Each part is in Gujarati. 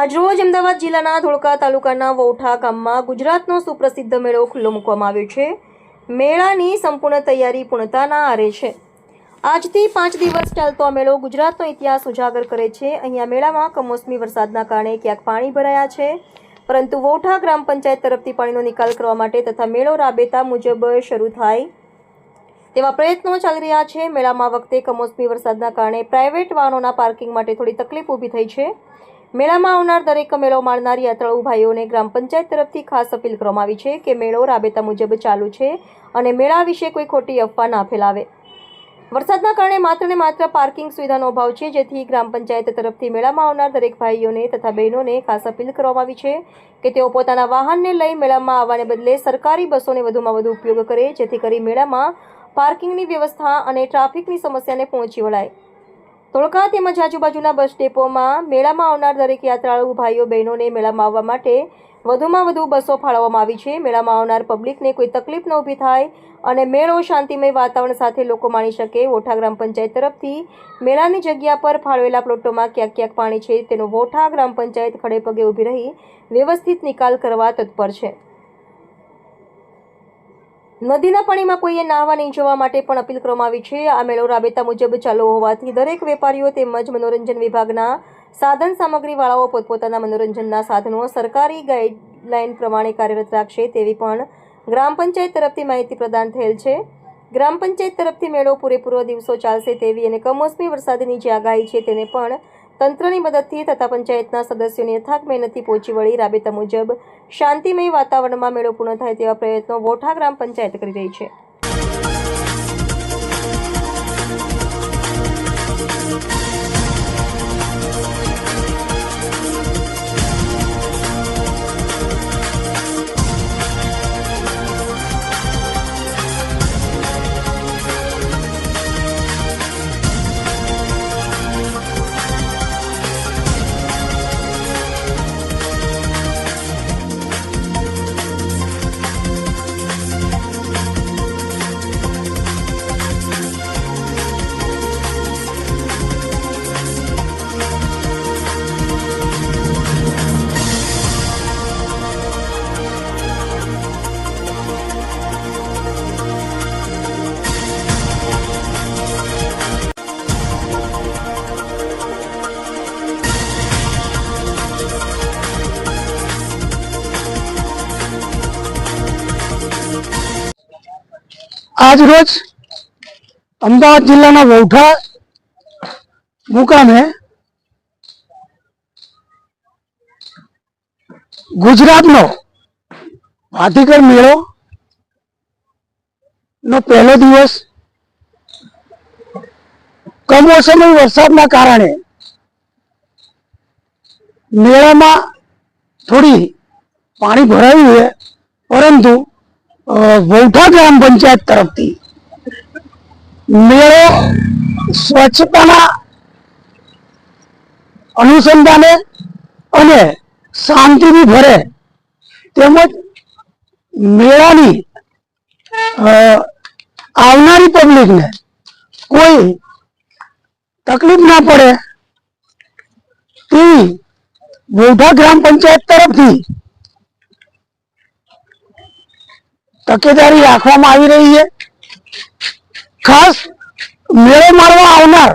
આજરોજ અમદાવાદ જિલ્લાના ધોળકા તાલુકાના વૌઠા ગામમાં ગુજરાતનો સુપ્રસિદ્ધ મેળો ખુલ્લો મૂકવામાં આવ્યો છે. મેળાની સંપૂર્ણ તૈયારી પૂર્ણતાના આરે છે. આજથી પાંચ દિવસ ચાલતો આ મેળો ગુજરાતનો ઇતિહાસ ઉજાગર કરે છે. અહીંયા મેળામાં કમોસમી વરસાદના કારણે ક્યાંક પાણી ભરાયા છે. પરંતુ વૌઠા ગ્રામ પંચાયત તરફથી પાણીનો નિકાલ કરવા માટે તથા મેળો રાબેતા મુજબ શરૂ થાય તેવા પ્રયત્નો ચાલી રહ્યા છે. મેળામાં વખતે કમોસમી વરસાદના કારણે પ્રાઇવેટ વાહનોના પાર્કિંગ માટે થોડી તકલીફ ઊભી થઈ છે. મેળામાં આવનાર દરેક મેળો માણનારી યાત્રાળુ ભાઈઓને ગ્રામ પંચાયત તરફથી ખાસ અપીલ કરવામાં આવી છે કે મેળો રાબેતા મુજબ ચાલુ છે અને મેળા વિશે કોઈ ખોટી અફવા ના ફેલાવે. વરસાદના કારણે માત્ર ને માત્ર પાર્કિંગ સુવિધાનો અભાવ છે, જેથી ગ્રામ પંચાયત તરફથી મેળામાં આવનાર દરેક ભાઈઓને તથા બહેનોને ખાસ અપીલ કરવામાં આવી છે કે તેઓ પોતાના વાહનને લઈ મેળામાં આવવાને બદલે સરકારી બસોને વધુમાં વધુ ઉપયોગ કરે, જેથી કરી મેળામાં પાર્કિંગની વ્યવસ્થા અને ટ્રાફિકની સમસ્યાને પહોંચી વળાય. ધોળકા તેમજ આજુબાજુના બસ ડેપોમાં મેળામાં આવનાર દરેક યાત્રાળુ, ભાઈઓ, બહેનોને મેળામાં આવવા માટે વધુમાં વધુ બસો ફાળવવામાં આવી છે. મેળામાં આવનાર પબ્લિકને કોઈ તકલીફ ન ઊભી થાય અને મેળો શાંતિમય વાતાવરણ સાથે લોકો માણી શકે. વોઠા ગ્રામ પંચાયત તરફથી મેળાની જગ્યા પર ફાળવેલા પ્લોટોમાં ક્યાંક ક્યાંક પાણી છે. તેનો વોઠા ગ્રામ પંચાયત ખડે પગે ઊભી રહી વ્યવસ્થિત નિકાલ કરવા તત્પર છે. નદીના પાણીમાં કોઈએ નાહવા નહીં જવા માટે પણ અપીલ કરવામાં આવી છે. આ મેળો રાબેતા મુજબ ચાલુ હોવાથી દરેક વેપારીઓ તેમજ મનોરંજન વિભાગના સાધન સામગ્રીવાળાઓ પોતપોતાના મનોરંજનના સાધનો સરકારી ગાઈડલાઈન પ્રમાણે કાર્યરત રાખશે તેવી પણ ગ્રામ પંચાયત તરફથી માહિતી પ્રદાન થયેલ છે. ગ્રામ પંચાયત તરફથી મેળો પૂરેપૂરો દિવસો ચાલશે તેવી અને કમોસમી વરસાદની જે આગાહી છે તેને પણ તંત્રની મદદથી તથા પંચાયતના સદસ્યોની અથાગ મહેનતથી પહોંચી વળી રાબેતા મુજબ શાંતિમય વાતાવરણમાં મેળો પૂર્ણ થાય તેવા પ્રયત્નો વોઠા ગ્રામ પંચાયત કરી રહી છે. આજ રોજ અમદાવાદ જિલ્લાના વૌઠા મુકામે ગુજરાતનો ભાતીગર મેળો નો પહેલો દિવસ કમોસમી વરસાદના કારણે મેળામાં થોડી પાણી ભરાયું છે, પરંતુ વૌઠા ગ્રામ પંચાયત તરફથી મેળો સ્વચ્છતાના અનુસંધાને અને શાંતિથી ભરે તેમજ મેળાની આવનારી પબ્લિકને કોઈ તકલીફ ના પડે તેવી વૌઠા ગ્રામ પંચાયત તરફથી તકેદારી રાખવામાં આવી રહી છે. ખાસ મેળો મારવા આવનાર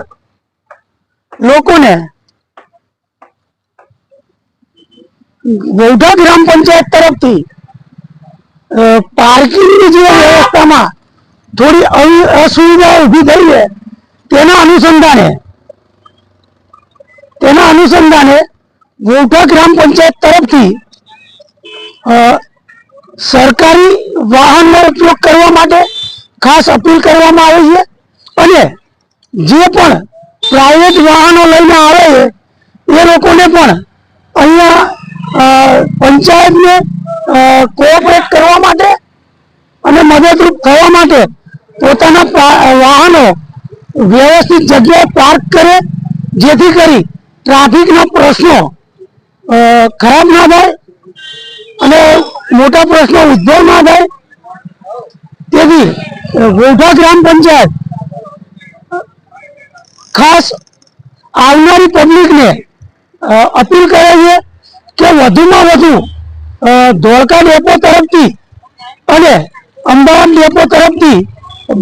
લોકોને વૌઢા ગ્રામ પંચાયત તરફથી પાર્કિંગની જે વ્યવસ્થામાં થોડી અસુવિધા ઊભી થઈ છે, તેના અનુસંધાને તેના અનુસંધાને વૌઠા ગ્રામ પંચાયત તરફથી સરકારી વાહનનો ઉપયોગ કરવા માટે ખાસ અપીલ કરવામાં આવે છે અને જે પણ પ્રાઇવેટ વાહનો લઈને આવે છે, એ લોકોને પણ અહીંયા પંચાયતને કોઓપરેટ કરવા માટે અને મદદરૂપ થવા માટે પોતાના વાહનો વ્યવસ્થિત જગ્યાએ પાર્ક કરે, જેથી કરી ટ્રાફિકના પ્રશ્નો ખરાબ ના થાય અને મોટા પ્રશ્નો ઉદ્ભવ ના થાય. તેથી ગોઠા ગ્રામ પંચાયત ખાસ આવનારી પબ્લિકને અપીલ કરે છે કે વધુમાં વધુ ધોળકા ડેપો તરફથી અને અમદાવાદ ડેપો તરફથી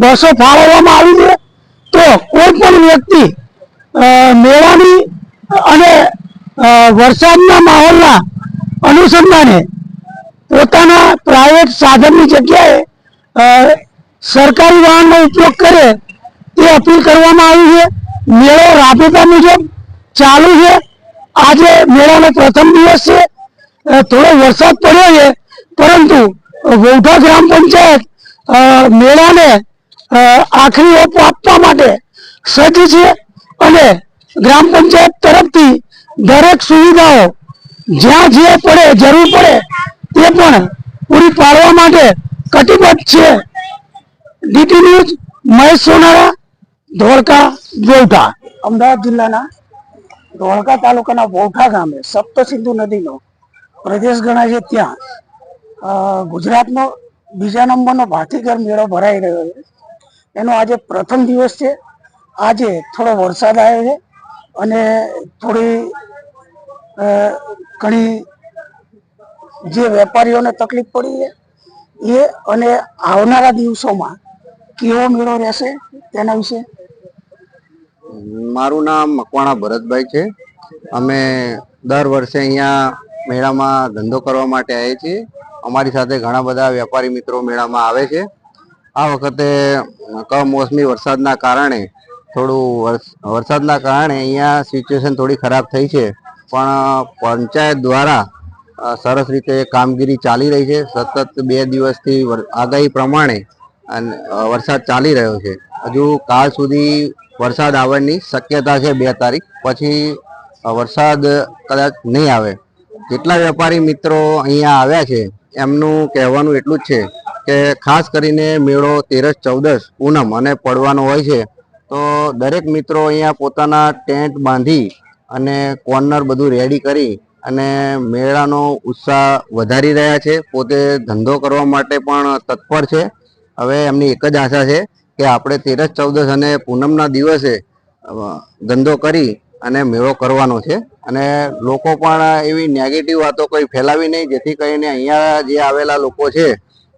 બસો ફાળવવામાં આવી છે. તો કોઈ પણ વ્યક્તિ મેળાની અને વરસાદના માહોલના અનુસંધાને પોતાના પ્રાઇવેટ સાધનની જગ્યાએ સરકારી વાહનનો ઉપયોગ કરે તે અપીલ કરવામાં આવી છે. મેળો રાબેતા મુજબ ચાલુ છે. આજે મેળાનો પ્રથમ દિવસ છે. થોડો વરસાદ પડ્યો છે, પરંતુ વૌઠા ગ્રામ પંચાયત મેળાને આખરી ઓપ આપવા માટે સજ્જ છે અને ગ્રામ પંચાયત તરફથી દરેક સુવિધાઓ જ્યાં જે પડે, જરૂર પડે તે પણ પૂરી પાડવા માટે કટિબદ્ધ છે. ડીટી ન્યૂઝ, મહેશ સોનારા, ધોળકા વૌઠા અમદાવાદ જિલ્લાના ધોળકા તાલુકાના વૌઠા ગામે સપ્તસિંધુ નદીનો પ્રદેશ ગણાય છે ત્યાં. ગુજરાતનો બીજા નંબરનો ભાતીગર મેળો ભરાઈ રહ્યો છે. એનો આજે પ્રથમ દિવસ છે. આજે થોડો વરસાદ આવ્યો છે અને થોડી ઘણી જે વેપારીઓને તકલીફ પડી છે, એ અને આવનારા દિવસોમાં કેવો મેળો રહેશે તેના વિશે? મારું નામ મકવાણા ભરતભાઈ છે. અમે દર વર્ષે અહીંયા મેળામાં ધંધો કરવા માટે આવીએ છીએ. અમારી સાથે ઘણા બધા વેપારી મિત્રો મેળામાં આવે છે. આ વખતે કમોસમી વરસાદના કારણે, થોડું વરસ- વરસાદના કારણે અહીંયા સિચ્યુએશન થોડી ખરાબ થઈ છે. પણ પંચાયત દ્વારા સરસ રીતે કામગીરી ચાલી રહી છે. સતત બે દિવસથી આગાહી પ્રમાણે અને વરસાદ ચાલી રહ્યો છે. હજુ કાલ સુધી વરસાદ આવવાની શક્યતા છે બે તારીખ. પછી વરસાદ કદાચ નહીં આવે. જેટલા વેપારી મિત્રો અહીંયા આવ્યા છે, એમનું કહેવાનું એટલું જ છે કે ખાસ કરીને મેળો તેરસ ચૌદસ પૂનમ અને પડવાનો હોય છે, તો દરેક મિત્રો અહીંયા પોતાના ટેન્ટ બાંધી અને કોર્નર બધું રેડી કરી અને મેળાનો ઉત્સાહ વધારી રહ્યા છે. પોતે ધંધો કરવા માટે પણ તત્પર છે. હવે એમની એક જ આશા છે કે આપણે તેરસ ચૌદસ અને પૂનમના દિવસે ધંધો કરી અને મેળો કરવાનો છે. અને લોકો પણ એવી નેગેટિવ વાતો કોઈ ફેલાવી નહીં. જેથી કરીને અહીંયા જે આવેલા લોકો છે,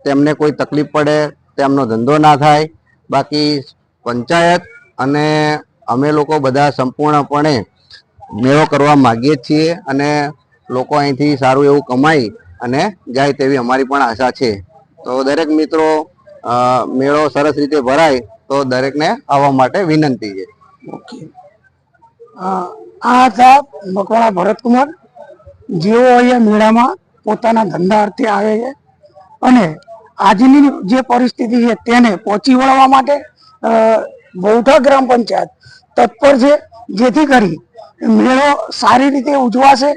તેમને કોઈ તકલીફ પડે, તેમનો ધંધો ના થાય. બાકી પંચાયત અને અમે લોકો બધા સંપૂર્ણપણે મેળો કરવા માગીએ છીએ અને લોકો અહીંથી સારું એવું કમાઈ અને જાય તેવી અમારી પણ આશા છે. તો દરેક મિત્રો મેળો સરસ રીતે ભરાય તો દરેકને આવવા માટે વિનંતી છે. ઓકે. આ હતા મકવાણા ભરતકુમાર. જેઓ અહીંયા મેળામાં પોતાના ધંધા અર્થે આવે છે અને આજની જે પરિસ્થિતિ છે તેને પહોંચી વળવા માટે બહુઠા ગ્રામ પંચાયત તત્પર છે જેથી કરી મેળો સારી રીતે ઉજવાશે.